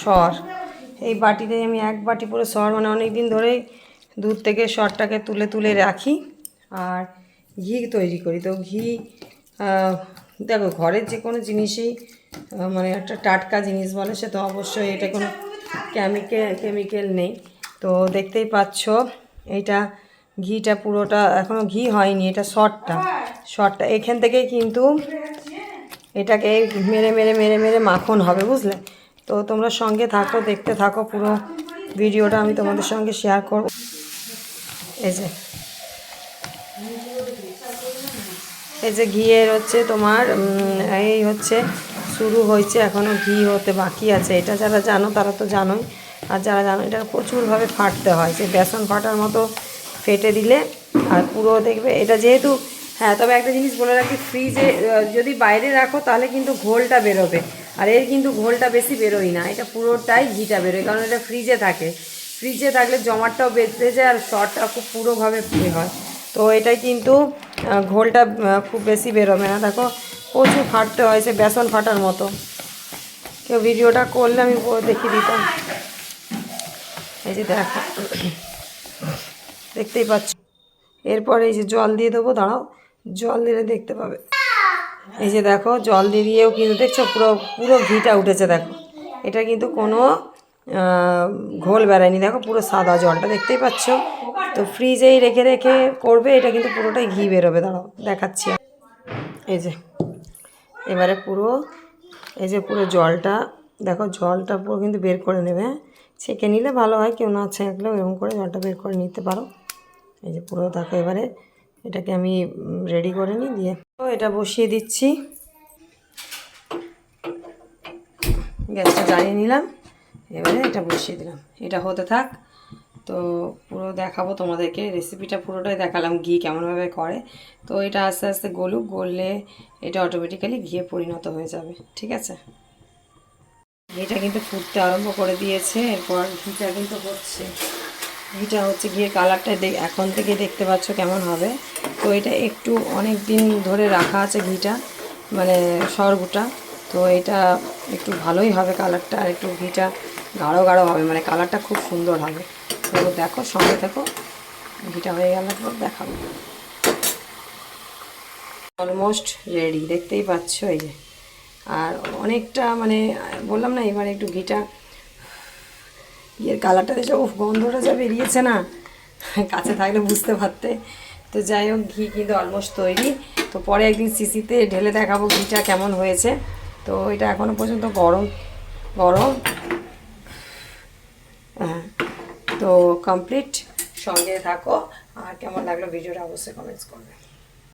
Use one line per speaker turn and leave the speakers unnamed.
সর। এই বাটিতে আমি এক বাটি পুরো সর মানে অনেক দিন ধরেই দুধ থেকে সরটাকে তুলে তুলে রাখি আর ঘি তৈরি করি। তো ঘি দেখো ঘরের যে কোনো জিনিসই মানে একটা টাটকা জিনিস বলে সে তো অবশ্যই এটা কোনো কেমিক্যাল কেমিক্যাল নেই। তো দেখতেই পাচ্ছ, এইটা ঘিটা পুরোটা এখনও ঘি হয়নি, এটা শর্টটা শর্টটা এখান থেকেই কিন্তু এটাকে মেরে মেরে মেরে মেরে মাখন হবে, বুঝলে? তো তোমরা সঙ্গে থাকো, দেখতে থাকো পুরো ভিডিওটা, আমি তোমাদের সঙ্গে শেয়ার করব। এই যে। এই যে ঘিয়ের হচ্ছে তোমার এই হচ্ছে শুরু হয়েছে এখনও ঘি হতে বাকি আছে। এটা যারা জানো, তারা তো জানোই। আর যারা জানো, এটা প্রচুরভাবে ফাটতে হয়। যে বেসন ফাটার মতো ফেটে দিলে আর পুরো দেখবে, এটা যেহেতু হ্যাঁ তবে একটা জিনিস বলে রাখি ফ্রিজে যদি বাইরে রাখো, তাহলে কিন্তু ঘোলটা বেরোবে। আর এর কিন্তু ঘোলটা বেশি বেরোয় না, এটা পুরোটাই ঘিটা বেরোয়, কারণ এটা ফ্রিজে থাকে। ফ্রিজে থাকলে জমাটটাও বেঁধে যায় আর শর্টটা খুব পুরোভাবে এ হয়। তো এটাই কিন্তু ঘোলটা খুব বেশি বেরোবে না। দেখো, প্রচুর ফাটতে হয়েছে বেসন ফাটার মতো। কেউ ভিডিওটা করলে আমি দেখিয়ে দিতাম। এই যে দেখো, দেখতেই পাচ্ছ। এরপরে এই যে জল দিয়ে দেবো, দাঁড়াও, জল দিলে দেখতে পাবে। এই যে দেখো, জল দিয়ে দিয়েও কিন্তু দেখছ পুরো পুরো ঘিটা উঠেছে দেখো। এটা কিন্তু কোনো ঘোল বেড়ায়নি। দেখো পুরো সাদা জলটা দেখতেই পাচ্ছ। তো ফ্রিজেই রেখে রেখে করবে, এটা কিন্তু পুরোটাই ঘি বেরোবে। দাঁড়াও, দেখাচ্ছি এই যে, এবারে পুরো, এই যে পুরো জলটা, দেখো জলটা পুরো কিন্তু বের করে নেবে। ছেঁকে নিলে ভালো হয়, কেউ না ছেঁকলেও এরকম করে জলটা বের করে নিতে পারো। এই যে পুরো, দেখো এবারে এটাকে আমি রেডি করে নিই, দিয়ে তো এটা বসিয়ে দিচ্ছি। গ্যাসটা জ্বালিয়ে নিলাম, এবারে এটা বসিয়ে দিলাম। এটা হতে থাক। তো পুরো দেখাবো তোমাদেরকে রেসিপিটা পুরোটাই দেখালাম, ঘি কেমনভাবে করে। তো এটা আস্তে আস্তে গলুক, গললে এটা অটোমেটিক্যালি ঘিয়ে পরিণত হয়ে যাবে, ঠিক আছে? ঘিটা কিন্তু ফুটতে আরম্ভ করে দিয়েছে, এরপর ঘিটা কিন্তু হচ্ছে। ঘিটা হচ্ছে গিয়ে কালারটা এখন থেকে দেখতে পাচ্ছ কেমন হবে। তো এটা একটু অনেক দিন ধরে রাখা আছে ঘিটা মানে সরগুটা। তো এটা একটু ভালোই হবে কালারটা, আর একটু ঘিটা গাঢ় গাঢ় হবে মানে কালারটা খুব সুন্দর হবে। তো দেখো, সঙ্গে দেখো, ঘিটা হয়ে গেল পর দেখাবো। অলমোস্ট রেডি দেখতেই পাচ্ছ এই যে। আর অনেকটা মানে বললাম না, এবার একটু ঘিটা ইয়ের কালারটা দেখে উফ, গন্ধটা যা বেরিয়েছে না। কাছে থাকলে বুঝতে পারতে। তো যাই হোক, ঘি কিন্তু অলমোস্ট তৈরি। তো পরে একদিন সিসিতে ঢেলে দেখাবো ঘিটা কেমন হয়েছে। তো এটা এখনও পর্যন্ত গরম গরম। হ্যাঁ। তো কমপ্লিট সঙ্গে থাকো। আর কেমন লাগল ভিডিওটা অবশ্যই কমেন্টস করবে।